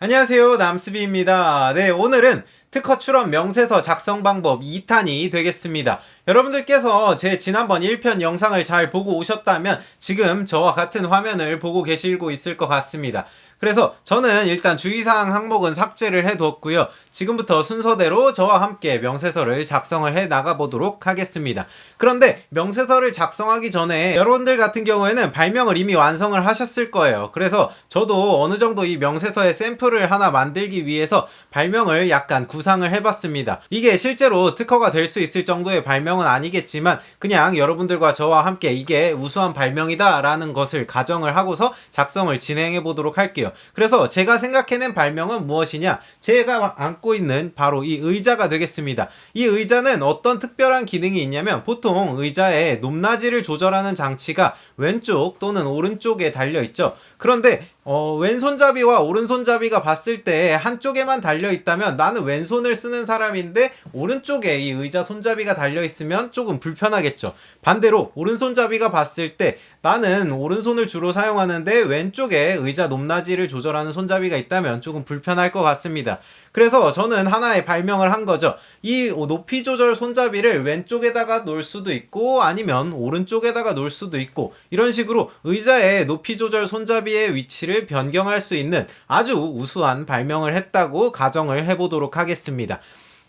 안녕하세요. 남스비입니다. 네, 오늘은 특허 출원 명세서 작성 방법 2탄이 되겠습니다. 여러분들께서 제 지난번 1편 영상을 잘 보고 오셨다면 지금 저와 같은 화면을 보고 계시고 있을 것 같습니다. 그래서 저는 일단 주의사항 항목은 삭제를 해두었고요. 지금부터 순서대로 저와 함께 명세서를 작성을 해 나가보도록 하겠습니다. 그런데 명세서를 작성하기 전에 여러분들 같은 경우에는 발명을 이미 완성을 하셨을 거예요. 그래서 저도 어느 정도 이 명세서의 샘플을 하나 만들기 위해서 발명을 약간 구상을 해봤습니다. 이게 실제로 특허가 될 수 있을 정도의 발명은 아니겠지만 그냥 여러분들과 저와 함께 이게 우수한 발명이다라는 것을 가정을 하고서 작성을 진행해 보도록 할게요. 그래서 제가 생각해낸 발명은 무엇이냐? 제가 안고 있는 바로 이 의자가 되겠습니다. 이 의자는 어떤 특별한 기능이 있냐면 보통 의자의 높낮이를 조절하는 장치가 왼쪽 또는 오른쪽에 달려 있죠. 그런데 어, 왼손잡이와 오른손잡이가 봤을 때 한쪽에만 달려 있다면 나는 왼손을 쓰는 사람인데 오른쪽에 이 의자 손잡이가 달려 있으면 조금 불편하겠죠. 반대로 오른손잡이가 봤을 때 나는 오른손을 주로 사용하는데 왼쪽에 의자 높낮이를 조절하는 손잡이가 있다면 조금 불편할 것 같습니다. 그래서 저는 하나의 발명을 한 거죠. 이 높이 조절 손잡이를 왼쪽에다가 놓을 수도 있고 아니면 오른쪽에다가 놓을 수도 있고 이런 식으로 의자의 높이 조절 손잡이의 위치를 변경할 수 있는 아주 우수한 발명을 했다고 가정을 해보도록 하겠습니다.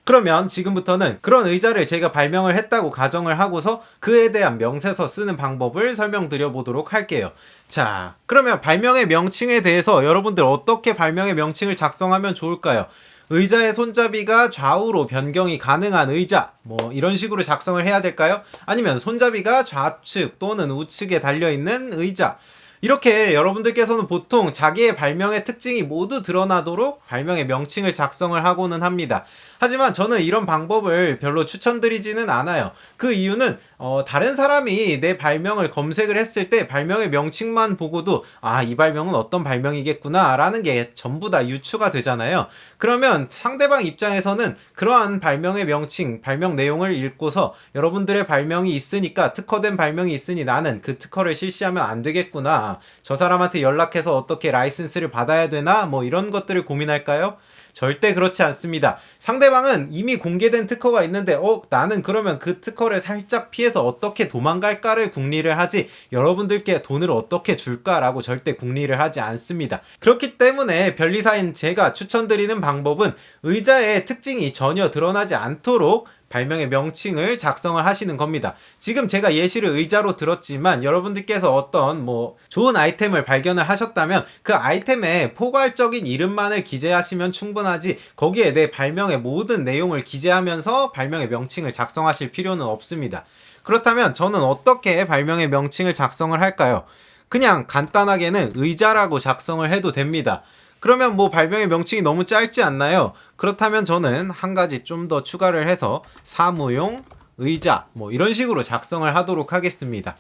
그러면 지금부터는 그런 의자를 제가 발명을 했다고 가정을 하고서 그에 대한 명세서 쓰는 방법을 설명드려 보도록 할게요. 자, 그러면 발명의 명칭에 대해서 여러분들 어떻게 발명의 명칭을 작성하면 좋을까요? 의자의 손잡이가 좌우로 변경이 가능한 의자, 뭐 이런 식으로 작성을 해야 될까요? 아니면 손잡이가 좌측 또는 우측에 달려 있는 의자. 이렇게 여러분들께서는 보통 자기의 발명의 특징이 모두 드러나도록 발명의 명칭을 작성을 하고는 합니다. 하지만 저는 이런 방법을 별로 추천드리지는 않아요. 그 이유는 어, 다른 사람이 내 발명을 검색을 했을 때 발명의 명칭만 보고도 아, 이 발명은 어떤 발명이겠구나 라는 게 전부 다 유추가 되잖아요. 그러면 상대방 입장에서는 그러한 발명의 명칭, 발명 내용을 읽고서 여러분들의 발명이 있으니까 특허된 발명이 있으니 나는 그 특허를 실시하면 안 되겠구나. 저 사람한테 연락해서 어떻게 라이센스를 받아야 되나? 뭐 이런 것들을 고민할까요? 절대 그렇지 않습니다. 상대방은 이미 공개된 특허가 있는데, 어, 나는 그러면 그 특허를 살짝 피해서 어떻게 도망갈까를 궁리를 하지, 여러분들께 돈을 어떻게 줄까라고 절대 궁리를 하지 않습니다. 그렇기 때문에 변리사인 제가 추천드리는 방법은 의자의 특징이 전혀 드러나지 않도록 발명의 명칭을 작성을 하시는 겁니다. 지금 제가 예시를 의자로 들었지만 여러분들께서 어떤 뭐 좋은 아이템을 발견을 하셨다면 그 아이템에 포괄적인 이름만을 기재하시면 충분하지 거기에 내 발명의 모든 내용을 기재하면서 발명의 명칭을 작성하실 필요는 없습니다. 그렇다면 저는 어떻게 발명의 명칭을 작성을 할까요? 그냥 간단하게는 의자라고 작성을 해도 됩니다. 그러면 뭐 발명의 명칭이 너무 짧지 않나요? 그렇다면 저는 한 가지 좀 더 추가를 해서 사무용 의자 뭐 이런 식으로 작성을 하도록 하겠습니다.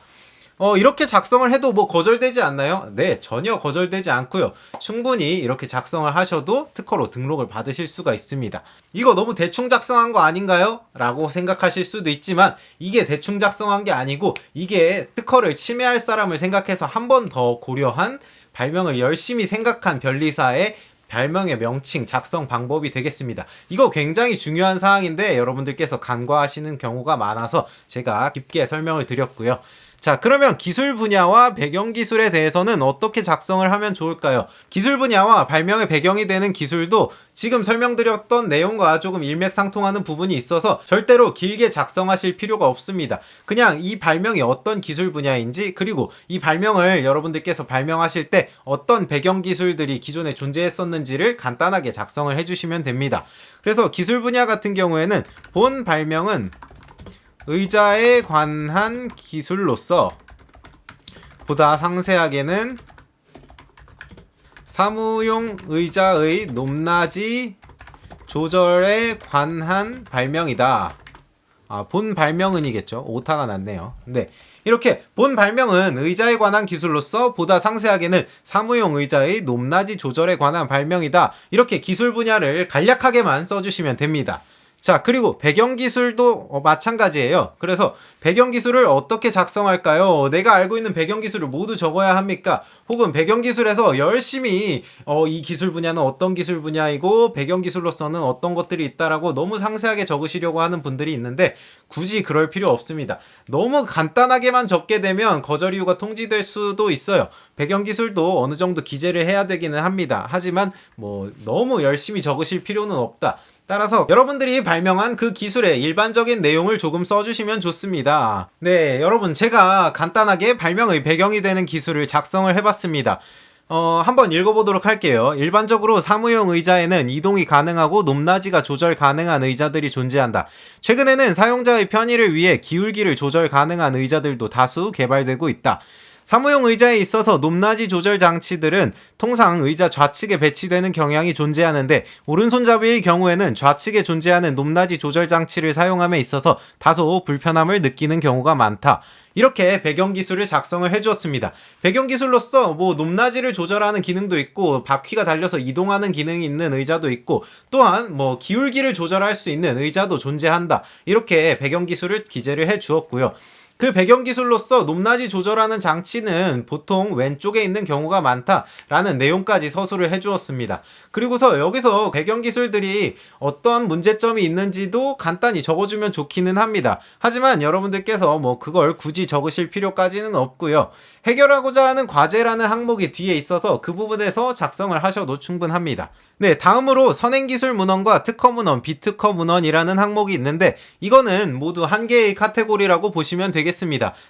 어, 이렇게 작성을 해도 뭐 거절되지 않나요? 네, 전혀 거절되지 않고요. 충분히 이렇게 작성을 하셔도 특허로 등록을 받으실 수가 있습니다. 이거 너무 대충 작성한 거 아닌가요? 라고 생각하실 수도 있지만 이게 대충 작성한 게 아니고 이게 특허를 침해할 사람을 생각해서 한 번 더 고려한 발명을 열심히 생각한 변리사의 발명의 명칭 작성 방법이 되겠습니다. 이거 굉장히 중요한 사항인데 여러분들께서 간과하시는 경우가 많아서 제가 깊게 설명을 드렸고요. 자, 그러면 기술 분야와 배경 기술에 대해서는 어떻게 작성을 하면 좋을까요? 기술 분야와 발명의 배경이 되는 기술도 지금 설명드렸던 내용과 조금 일맥상통하는 부분이 있어서 절대로 길게 작성하실 필요가 없습니다. 그냥 이 발명이 어떤 기술 분야인지 그리고 이 발명을 여러분들께서 발명하실 때 어떤 배경 기술들이 기존에 존재했었는지를 간단하게 작성을 해주시면 됩니다. 그래서 기술 분야 같은 경우에는 본 발명은 의자에 관한 기술로서 보다 상세하게는 사무용 의자의 높낮이 조절에 관한 발명이다. 아, 본 발명은이겠죠. 오타가 났네요. 네. 이렇게 본 발명은 의자에 관한 기술로서 보다 상세하게는 사무용 의자의 높낮이 조절에 관한 발명이다. 이렇게 기술 분야를 간략하게만 써주시면 됩니다. 자, 그리고 배경 기술도 어, 마찬가지예요. 그래서 배경 기술을 어떻게 작성할까요? 내가 알고 있는 배경 기술을 모두 적어야 합니까? 혹은 배경 기술에서 열심히 어, 이 기술 분야는 어떤 기술 분야이고 배경 기술로서는 어떤 것들이 있다라고 너무 상세하게 적으시려고 하는 분들이 있는데 굳이 그럴 필요 없습니다. 너무 간단하게만 적게 되면 거절 이유가 통지될 수도 있어요. 배경 기술도 어느 정도 기재를 해야 되기는 합니다. 하지만 뭐 너무 열심히 적으실 필요는 없다. 따라서 여러분들이 발명한 그 기술의 일반적인 내용을 조금 써주시면 좋습니다. 네, 여러분 제가 간단하게 발명의 배경이 되는 기술을 작성을 해봤습니다. 어, 한번 읽어보도록 할게요. 일반적으로 사무용 의자에는 이동이 가능하고 높낮이가 조절 가능한 의자들이 존재한다. 최근에는 사용자의 편의를 위해 기울기를 조절 가능한 의자들도 다수 개발되고 있다. 사무용 의자에 있어서 높낮이 조절 장치들은 통상 의자 좌측에 배치되는 경향이 존재하는데 오른손잡이의 경우에는 좌측에 존재하는 높낮이 조절 장치를 사용함에 있어서 다소 불편함을 느끼는 경우가 많다. 이렇게 배경 기술을 작성을 해주었습니다. 배경 기술로서 뭐 높낮이를 조절하는 기능도 있고 바퀴가 달려서 이동하는 기능이 있는 의자도 있고 또한 뭐 기울기를 조절할 수 있는 의자도 존재한다. 이렇게 배경 기술을 기재를 해 주었고요. 그 배경 기술로서 높낮이 조절하는 장치는 보통 왼쪽에 있는 경우가 많다라는 내용까지 서술을 해주었습니다. 그리고서 여기서 배경 기술들이 어떤 문제점이 있는지도 간단히 적어주면 좋기는 합니다. 하지만 여러분들께서 뭐 그걸 굳이 적으실 필요까지는 없고요. 해결하고자 하는 과제라는 항목이 뒤에 있어서 그 부분에서 작성을 하셔도 충분합니다. 네, 다음으로 선행기술 문헌과 특허 문헌, 비특허 문헌이라는 항목이 있는데 이거는 모두 한 개의 카테고리라고 보시면 되겠습니다.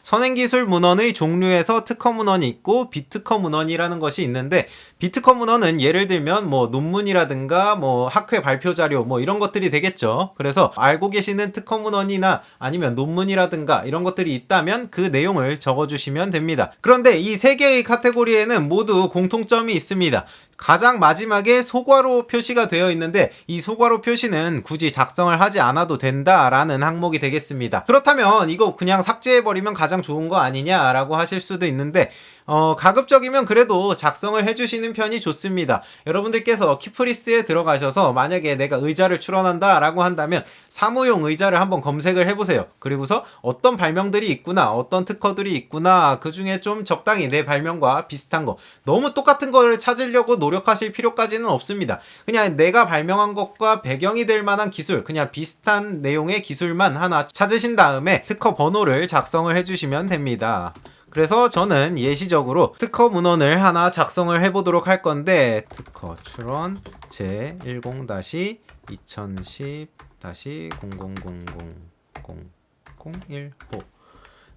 선행기술 문헌의 종류에서 특허 문헌이 있고 비특허 문헌이라는 것이 있는데 비특허 문헌은 예를 들면 뭐 논문이라든가 뭐 학회 발표 자료 뭐 이런 것들이 되겠죠. 그래서 알고 계시는 특허 문헌이나 아니면 논문이라든가 이런 것들이 있다면 그 내용을 적어 주시면 됩니다. 그런데 이 세 개의 카테고리에는 모두 공통점이 있습니다. 가장 마지막에 소괄호 표시가 되어 있는데 이 소괄호 표시는 굳이 작성을 하지 않아도 된다라는 항목이 되겠습니다. 그렇다면 이거 그냥 삭제해버리면 가장 좋은 거 아니냐라고 하실 수도 있는데 어, 가급적이면 그래도 작성을 해주시는 편이 좋습니다. 여러분들께서 키프리스에 들어가셔서 만약에 내가 의자를 출원한다 라고 한다면 사무용 의자를 한번 검색을 해보세요. 그리고서 어떤 발명들이 있구나, 어떤 특허들이 있구나, 그 중에 좀 적당히 내 발명과 비슷한 거, 너무 똑같은 거를 찾으려고 노력하실 필요까지는 없습니다. 그냥 내가 발명한 것과 배경이 될 만한 기술, 그냥 비슷한 내용의 기술만 하나 찾으신 다음에 특허 번호를 작성을 해주시면 됩니다. 그래서 저는 예시적으로 특허 문헌을 하나 작성을 해보도록 할 건데 특허 출원 제10-20-000001호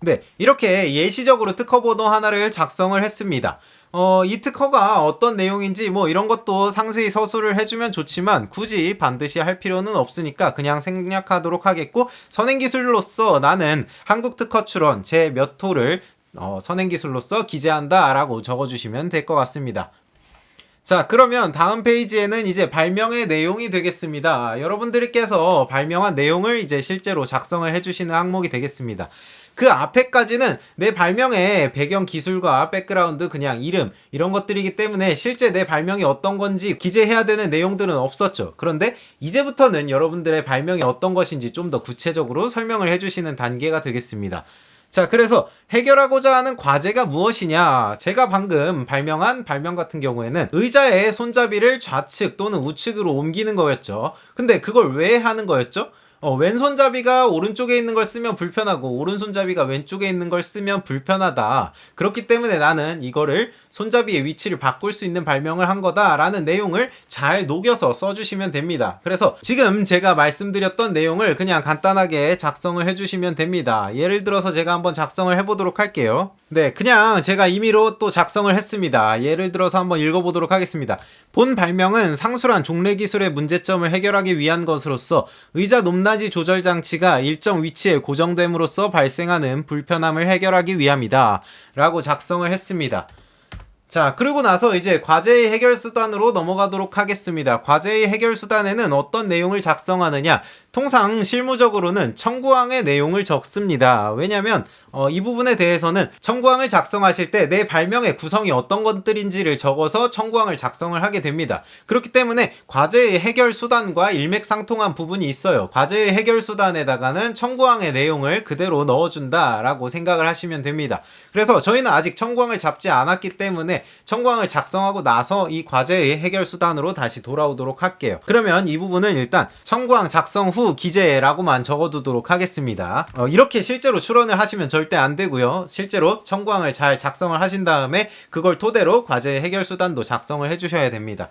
네, 이렇게 예시적으로 특허 번호 하나를 작성을 했습니다. 어, 이 특허가 어떤 내용인지 뭐 이런 것도 상세히 서술을 해주면 좋지만 굳이 반드시 할 필요는 없으니까 그냥 생략하도록 하겠고 선행기술로서 나는 한국특허 출원 제 몇 호를 어, 선행 기술로서 기재한다 라고 적어주시면 될 것 같습니다. 자, 그러면 다음 페이지에는 이제 발명의 내용이 되겠습니다. 여러분들께서 발명한 내용을 이제 실제로 작성을 해주시는 항목이 되겠습니다. 그 앞에까지는 내 발명의 배경 기술과 백그라운드 그냥 이름 이런 것들이기 때문에 실제 내 발명이 어떤 건지 기재해야 되는 내용들은 없었죠. 그런데 이제부터는 여러분들의 발명이 어떤 것인지 좀 더 구체적으로 설명을 해주시는 단계가 되겠습니다. 자, 그래서 해결하고자 하는 과제가 무엇이냐? 제가 방금 발명한 발명 같은 경우에는 의자의 손잡이를 좌측 또는 우측으로 옮기는 거였죠. 근데 그걸 왜 하는 거였죠? 어, 왼손잡이가 오른쪽에 있는 걸 쓰면 불편하고 오른손잡이가 왼쪽에 있는 걸 쓰면 불편하다. 그렇기 때문에 나는 이거를 손잡이의 위치를 바꿀 수 있는 발명을 한 거다라는 내용을 잘 녹여서 써주시면 됩니다. 그래서 지금 제가 말씀드렸던 내용을 그냥 간단하게 작성을 해주시면 됩니다. 예를 들어서 제가 한번 작성을 해보도록 할게요. 네, 그냥 제가 임의로 또 작성을 했습니다. 예를 들어서 한번 읽어보도록 하겠습니다. 본 발명은 상술한 종래 기술의 문제점을 해결하기 위한 것으로서 의자 높낮 이 조절 장치가 일정 위치에 고정됨으로써 발생하는 불편함을 해결하기 위함이다. 라고 작성을 했습니다. 자, 그리고 나서 이제 과제의 해결 수단으로 넘어가도록 하겠습니다. 과제의 해결 수단에는 어떤 내용을 작성하느냐? 통상 실무적으로는 청구항의 내용을 적습니다. 왜냐면 어, 이 부분에 대해서는 청구항을 작성하실 때 내 발명의 구성이 어떤 것들인지를 적어서 청구항을 작성을 하게 됩니다. 그렇기 때문에 과제의 해결 수단과 일맥상통한 부분이 있어요. 과제의 해결 수단에다가는 청구항의 내용을 그대로 넣어준다라고 생각을 하시면 됩니다. 그래서 저희는 아직 청구항을 잡지 않았기 때문에 청구항을 작성하고 나서 이 과제의 해결 수단으로 다시 돌아오도록 할게요. 그러면 이 부분은 일단 청구항 작성 후 기재라고만 적어두도록 하겠습니다. 어, 이렇게 실제로 출원을 하시면 절대 안 되고요. 실제로 청구항을 잘 작성을 하신 다음에 그걸 토대로 과제 해결 수단도 작성을 해주셔야 됩니다.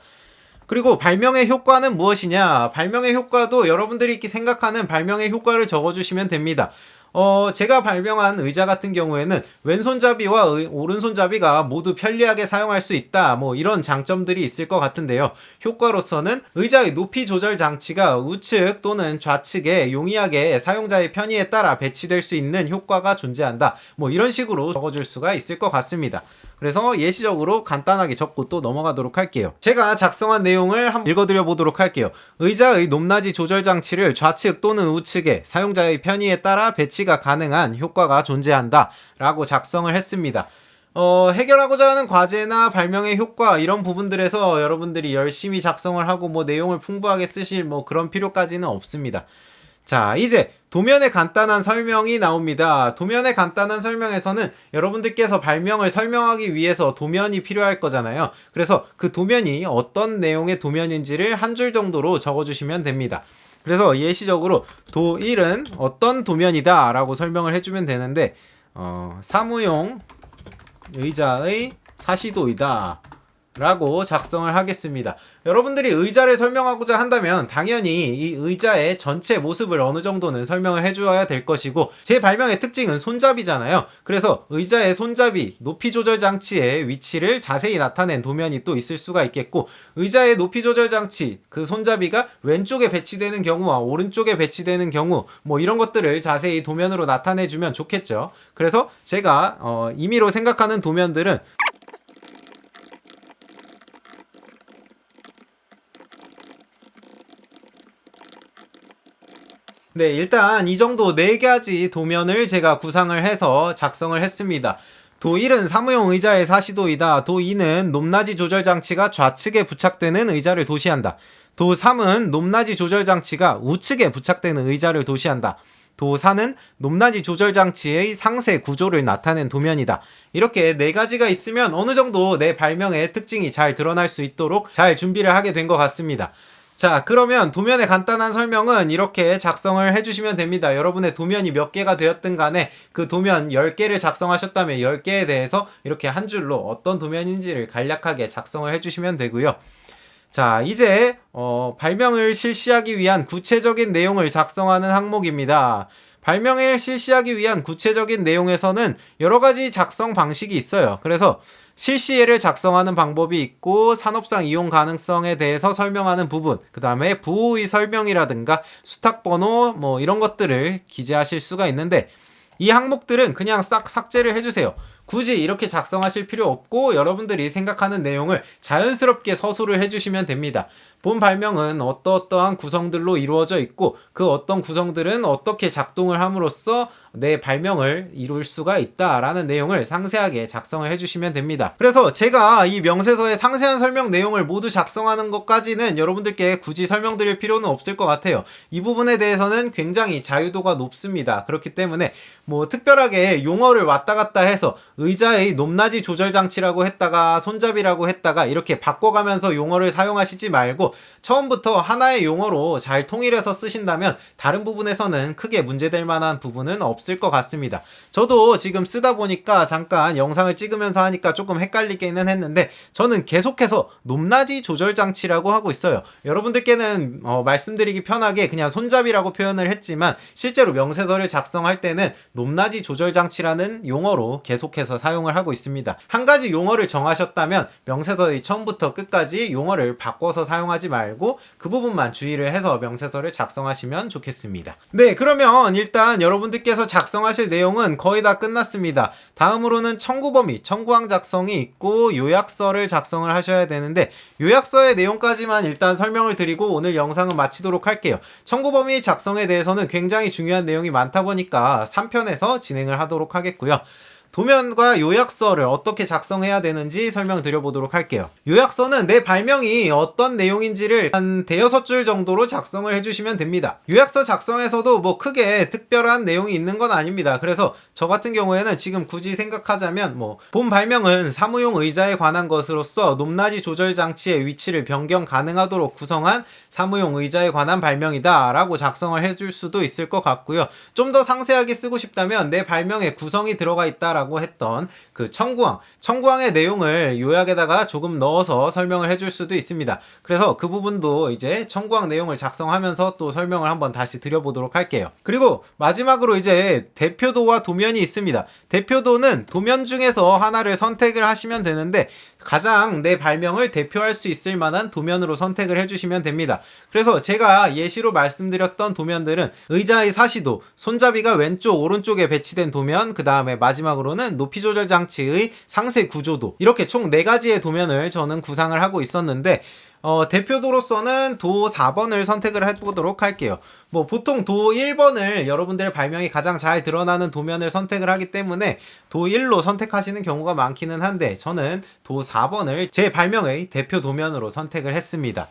그리고 발명의 효과는 무엇이냐? 발명의 효과도 여러분들이 생각하는 발명의 효과를 적어주시면 됩니다. 어, 제가 발명한 의자 같은 경우에는 왼손잡이와 의- 오른손잡이가 모두 편리하게 사용할 수 있다. 뭐 이런 장점들이 있을 것 같은데요. 효과로서는 의자의 높이 조절 장치가 우측 또는 좌측에 용이하게 사용자의 편의에 따라 배치될 수 있는 효과가 존재한다. 뭐 이런 식으로 적어줄 수가 있을 것 같습니다. 그래서 예시적으로 간단하게 적고 또 넘어가도록 할게요. 제가 작성한 내용을 한번 읽어드려 보도록 할게요. 의자의 높낮이 조절 장치를 좌측 또는 우측에 사용자의 편의에 따라 배치가 가능한 효과가 존재한다. 라고 작성을 했습니다. 어, 해결하고자 하는 과제나 발명의 효과 이런 부분들에서 여러분들이 열심히 작성을 하고 뭐 내용을 풍부하게 쓰실 뭐 그런 필요까지는 없습니다. 자, 이제 도면의 간단한 설명이 나옵니다. 도면의 간단한 설명에서는 여러분들께서 발명을 설명하기 위해서 도면이 필요할 거잖아요. 그래서 그 도면이 어떤 내용의 도면인지를 한 줄 정도로 적어주시면 됩니다. 그래서 예시적으로 도1은 어떤 도면이다 라고 설명을 해주면 되는데, 어, 사무용 의자의 사시도이다. 라고 작성을 하겠습니다. 여러분들이 의자를 설명하고자 한다면 당연히 이 의자의 전체 모습을 어느 정도는 설명을 해주어야 될 것이고 제 발명의 특징은 손잡이잖아요. 그래서 의자의 손잡이, 높이 조절 장치의 위치를 자세히 나타낸 도면이 또 있을 수가 있겠고 의자의 높이 조절 장치, 그 손잡이가 왼쪽에 배치되는 경우와 오른쪽에 배치되는 경우 뭐 이런 것들을 자세히 도면으로 나타내주면 좋겠죠. 그래서 제가 어, 임의로 생각하는 도면들은 네, 일단 이 정도 네 가지 도면을 제가 구상을 해서 작성을 했습니다. 도 1은 사무용 의자의 사시도이다. 도 2는 높낮이 조절 장치가 좌측에 부착되는 의자를 도시한다. 도 3은 높낮이 조절 장치가 우측에 부착되는 의자를 도시한다. 도 4는 높낮이 조절 장치의 상세 구조를 나타낸 도면이다. 이렇게 네 가지가 있으면 어느 정도 내 발명의 특징이 잘 드러날 수 있도록 잘 준비를 하게 된 것 같습니다. 자, 그러면 도면의 간단한 설명은 이렇게 작성을 해주시면 됩니다. 여러분의 도면이 몇 개가 되었든 간에 그 도면 10개를 작성하셨다면 10개에 대해서 이렇게 한 줄로 어떤 도면인지를 간략하게 작성을 해주시면 되고요. 자, 이제 어, 발명을 실시하기 위한 구체적인 내용을 작성하는 항목입니다. 발명을 실시하기 위한 구체적인 내용에서는 여러 가지 작성 방식이 있어요. 그래서 실시예를 작성하는 방법이 있고 산업상 이용 가능성에 대해서 설명하는 부분, 그 다음에 부호의 설명이라든가 수탁 번호 뭐 이런 것들을 기재하실 수가 있는데 이 항목들은 그냥 싹 삭제를 해주세요. 굳이 이렇게 작성하실 필요 없고 여러분들이 생각하는 내용을 자연스럽게 서술을 해주시면 됩니다. 본 발명은 어떠어떠한 구성들로 이루어져 있고 그 어떤 구성들은 어떻게 작동을 함으로써 내 발명을 이룰 수가 있다라는 내용을 상세하게 작성을 해주시면 됩니다. 그래서 제가 이 명세서의 상세한 설명 내용을 모두 작성하는 것까지는 여러분들께 굳이 설명드릴 필요는 없을 것 같아요. 이 부분에 대해서는 굉장히 자유도가 높습니다. 그렇기 때문에 뭐 특별하게 용어를 왔다 갔다 해서 의자의 높낮이 조절 장치라고 했다가 손잡이라고 했다가 이렇게 바꿔가면서 용어를 사용하시지 말고 처음부터 하나의 용어로 잘 통일해서 쓰신다면 다른 부분에서는 크게 문제될 만한 부분은 없을 것 같습니다. 저도 지금 쓰다 보니까 잠깐 영상을 찍으면서 하니까 조금 헷갈리기는 했는데 저는 계속해서 높낮이 조절 장치라고 하고 있어요. 여러분들께는 어, 말씀드리기 편하게 그냥 손잡이라고 표현을 했지만 실제로 명세서를 작성할 때는 높낮이 조절 장치라는 용어로 계속해서 사용을 하고 있습니다. 한 가지 용어를 정하셨다면 명세서의 처음부터 끝까지 용어를 바꿔서 사용하지 말고 그 부분만 주의를 해서 명세서를 작성하시면 좋겠습니다. 네, 그러면 일단 여러분들께서 작성하실 내용은 거의 다 끝났습니다. 다음으로는 청구 범위, 청구항 작성이 있고 요약서를 작성을 하셔야 되는데 요약서의 내용까지만 일단 설명을 드리고 오늘 영상은 마치도록 할게요. 청구 범위 작성에 대해서는 굉장히 중요한 내용이 많다 보니까 3편에서 진행을 하도록 하겠고요. 도면과 요약서를 어떻게 작성해야 되는지 설명드려 보도록 할게요. 요약서는 내 발명이 어떤 내용인지를 한 대여섯 줄 정도로 작성을 해주시면 됩니다. 요약서 작성에서도 뭐 크게 특별한 내용이 있는 건 아닙니다. 그래서 저 같은 경우에는 지금 굳이 생각하자면 뭐 본 발명은 사무용 의자에 관한 것으로서 높낮이 조절 장치의 위치를 변경 가능하도록 구성한 사무용 의자에 관한 발명이다 라고 작성을 해줄 수도 있을 것 같고요. 좀 더 상세하게 쓰고 싶다면 내 발명에 구성이 들어가 있다 라고 했던 그 청구항, 청구항의 내용을 요약에다가 조금 넣어서 설명을 해줄 수도 있습니다. 그래서 그 부분도 이제 청구항 내용을 작성하면서 또 설명을 한번 다시 드려보도록 할게요. 그리고 마지막으로 이제 대표도와 도면이 있습니다. 대표도는 도면 중에서 하나를 선택을 하시면 되는데 가장 내 발명을 대표할 수 있을 만한 도면으로 선택을 해주시면 됩니다. 그래서 제가 예시로 말씀드렸던 도면들은 의자의 사시도, 손잡이가 왼쪽, 오른쪽에 배치된 도면, 그 다음에 마지막으로는 높이 조절 장치의 상세 구조도 이렇게 총 4가지의 도면을 저는 구상을 하고 있었는데 어, 대표도로서는 도 4번을 선택을 해보도록 할게요. 뭐 보통 도 1번을 여러분들의 발명이 가장 잘 드러나는 도면을 선택을 하기 때문에 도 1로 선택하시는 경우가 많기는 한데 저는 도 4번을 제 발명의 대표 도면으로 선택을 했습니다.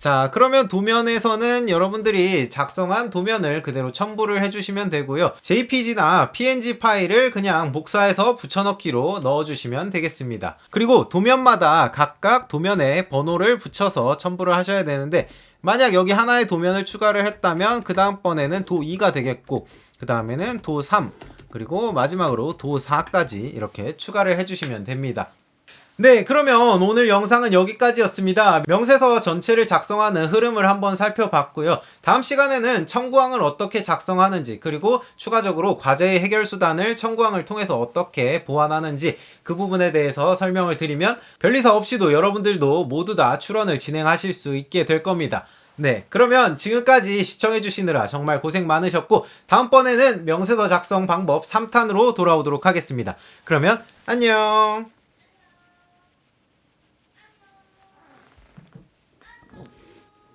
자, 그러면 도면에서는 여러분들이 작성한 도면을 그대로 첨부를 해주시면 되고요. JPG나 PNG 파일을 그냥 복사해서 붙여넣기로 넣어주시면 되겠습니다. 그리고 도면마다 각각 도면에 번호를 붙여서 첨부를 하셔야 되는데 만약 여기 하나의 도면을 추가를 했다면 그 다음번에는 도 2가 되겠고 그 다음에는 도 3, 그리고 마지막으로 도 4까지 이렇게 추가를 해주시면 됩니다. 네, 그러면 오늘 영상은 여기까지였습니다. 명세서 전체를 작성하는 흐름을 한번 살펴봤고요. 다음 시간에는 청구항을 어떻게 작성하는지, 그리고 추가적으로 과제의 해결 수단을 청구항을 통해서 어떻게 보완하는지 그 부분에 대해서 설명을 드리면 별리사 없이도 여러분들도 모두 다 출원을 진행하실 수 있게 될 겁니다. 네, 그러면 지금까지 시청해주시느라 정말 고생 많으셨고, 다음번에는 명세서 작성 방법 3탄으로 돌아오도록 하겠습니다. 그러면 안녕!